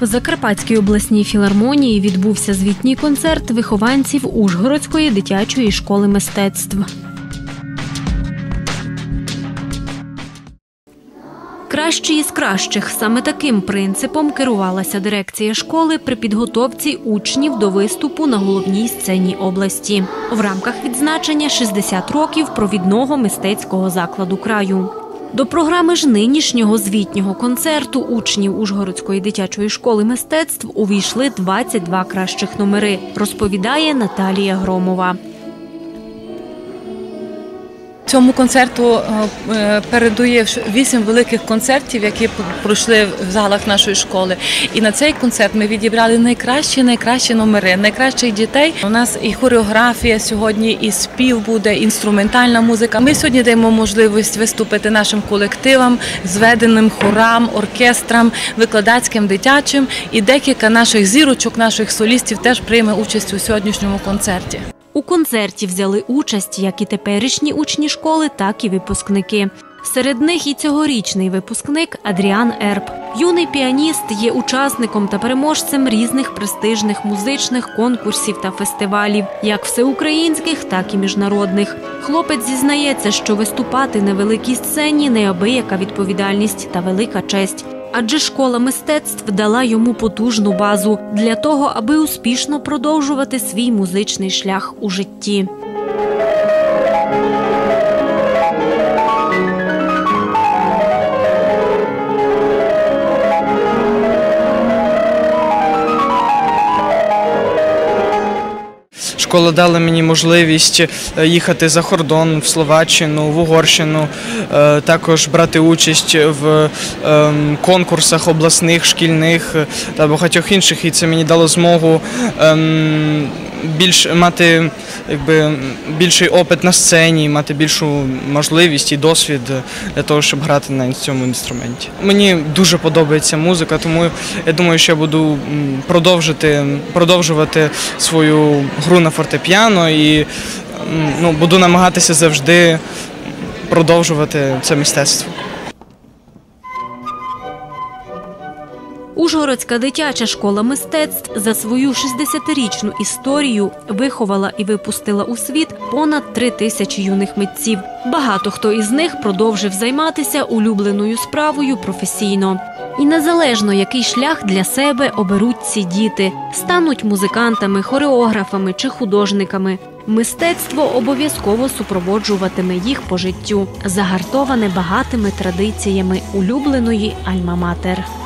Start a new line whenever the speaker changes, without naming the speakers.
В Закарпатській обласній філармонії відбувся звітній концерт вихованців Ужгородської дитячої школи мистецтв. Кращі із кращих саме таким принципом керувалася дирекція школи при підготовці учнів до виступу на головній сцені області в рамках відзначення 60 років провідного мистецького закладу краю. До програми ж нинішнього звітнього концерту учнів Ужгородської дитячої школи мистецтв увійшли 22 кращих номери, розповідає Наталія Громова.
Цьому концерту е, е, передує вісім великих концертів, які пройшли в залах нашої школи. І на цей концерт ми відібрали найкращі, найкращі номери, найкращих дітей. У нас і хореографія сьогодні, і спів буде, інструментальна музика. Ми сьогодні даємо можливість виступити нашим колективам, зведеним хорам, оркестрам, викладацьким дитячим. І декілька наших зірочок, наших солістів теж прийме участь у сьогоднішньому концерті.
У концерті взяли участь як і теперішні учні школи, так і випускники. Серед них і цьогорічний випускник Адріан Ерб. Юний піаніст є учасником та переможцем різних престижних музичних конкурсів та фестивалів, як всеукраїнських, так і міжнародних. Хлопець зізнається, що виступати на великій сцені неабияка відповідальність та велика честь. Адже школа мистецтв дала йому потужну базу для того, аби успішно продовжувати свій музичний шлях у житті.
Школа дала мені можливість е, їхати за кордон в Словаччину, в Угорщину, е, також брати участь в ем, конкурсах обласних, шкільних е, та багатьох інших. І це мені дало змогу ем, більш мати якби більший опит на сцені, мати більшу можливість і досвід для того, щоб грати на цьому інструменті. Мені дуже подобається музика, тому я думаю, що я буду продовжити продовжувати свою гру на фортепіано і ну, буду намагатися завжди продовжувати це мистецтво.
Ужгородська дитяча школа мистецтв за свою 60-річну історію виховала і випустила у світ понад три тисячі юних митців. Багато хто із них продовжив займатися улюбленою справою професійно. І незалежно який шлях для себе оберуть ці діти, стануть музикантами, хореографами чи художниками. Мистецтво обов'язково супроводжуватиме їх по життю, загартоване багатими традиціями улюбленої альма-матер.